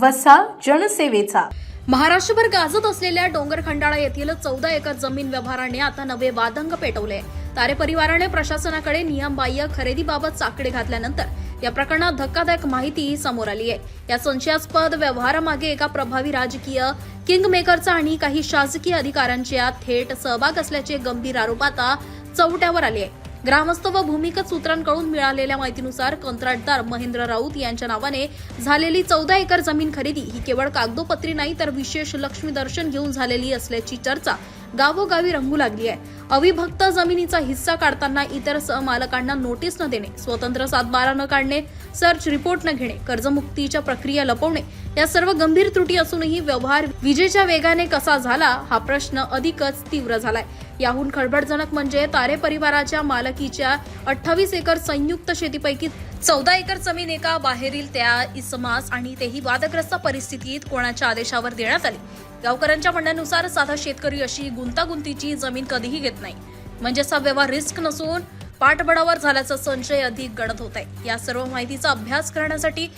वसा जनसेवेचा. महाराष्ट्रभर गाजत असलेल्या डोंगर खंडाळा येथील चौदा एकर जमीन व्यवहाराने आता नवे वादंग पेटवले. तारे परिवाराने प्रशासनाकडे नियमबाह्य खरेदीबाबत चाकडे घातल्यानंतर या प्रकरणात धक्कादायक माहिती समोर आली आहे. या संशयास्पद व्यवहारामागे एका प्रभावी राजकीय किंगमेकरचा आणि काही शासकीय अधिकाऱ्यांच्या थेट सहभाग असल्याचे गंभीर आरोप आता चौट्यावर आले आहे. ग्रामस्थ व भूमिगत सूत्रांकडून मिळालेल्या माहितीनुसार कंत्राटदार महेंद्र राऊत यांच्या नावाने झालेली चौदा एकर जमीन खरेदी ही केवळ कागदोपत्री नाही तर विशेष लक्ष्मी दर्शन घेऊन झालेली असल्याची चर्चा गावोगावी रंगू लागली आहे. अविभक्त जमिनीचा हिस्सा काढताना इतर सहमालकांना नोटीस न देणे स्वतंत्र सातबारा न काढणे सर्च रिपोर्ट न घेणे कर्जमुक्तीच्या प्रक्रिया लपवणे या सर्व गंभीर त्रुटी असूनही व्यवहार विजेच्या वेगाने कसा झाला हा प्रश्न अधिकच तीव्र झालाय. याहून खळबळजनक म्हणजे तारे परिवाराच्या मालकीच्या अठ्ठावीस एकर संयुक्त शेतीपैकी चौदा एकर जमीन एका बाहेरील त्या इसमास आणि तेही वादग्रस्त परिस्थितीत कोणाच्या आदेशावर देण्यात आली? गावकऱ्यांच्या म्हणण्यानुसार साधा शेतकरी अशी गुंतागुंतीची जमीन कधीही घेत नाही. म्हणजेच हा व्यवहार रिस्क नसून पाठबळावर झाल्याचा संशय अधिक गडद होत आहे. या सर्व माहितीचा अभ्यास करण्यासाठी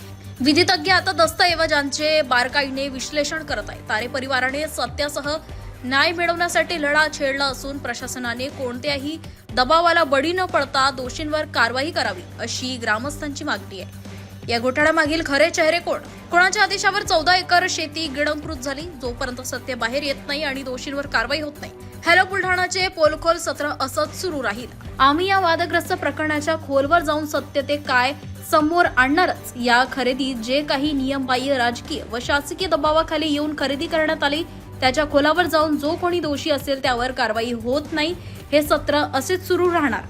विधितज्ञ आता दस्तऐवजांचे बारकाईने विश्लेषण करत आहे तारे परिवाराने सत्यासह न्याय मिळवण्यासाठी लढा छेडला असून प्रशासनाने कोणत्याही दबावाला बळी न पडता दोषींवर कारवाई करावी अशी ग्रामस्थांची मागणी आहे. या घोटाळ्यामागील खरे चेहरे कोण? कोणाच्या आदेशावर चौदा एकर शेती गिळंकृत झाली? जोपर्यंत सत्य बाहेर येत नाही आणि दोषींवर कारवाई होत नाही. हॅलो बुलढाणाचे पोलखोल सत्र असंच सुरू राहील. आम्ही या वादग्रस्त प्रकरणाच्या खोलवर जाऊन सत्य ते काय समोर आणणारच? या खरेदीत जे काही नियमबाह्य राजकीय व शासकीय दबावाखाली येऊन खरेदी करण्यात आली त्याच्या खोलावर जाऊन जो कोणी दोषी असेल त्यावर कारवाई होत नाही हे सत्र असेच सुरू राहणार.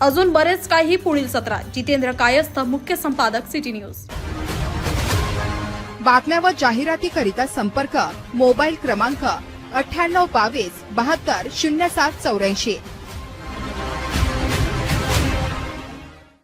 अजून बरेच काही पुढील सत्रात जितेंद्र कायस्थ मुख्य संपादक सिटी न्यूज. बातम्या व जाहिरातीकरिता संपर्क मोबाईल क्रमांक अठ्ठ्याण्णव बावीस बहात्तर शून्य सात चौऱ्याऐंशी.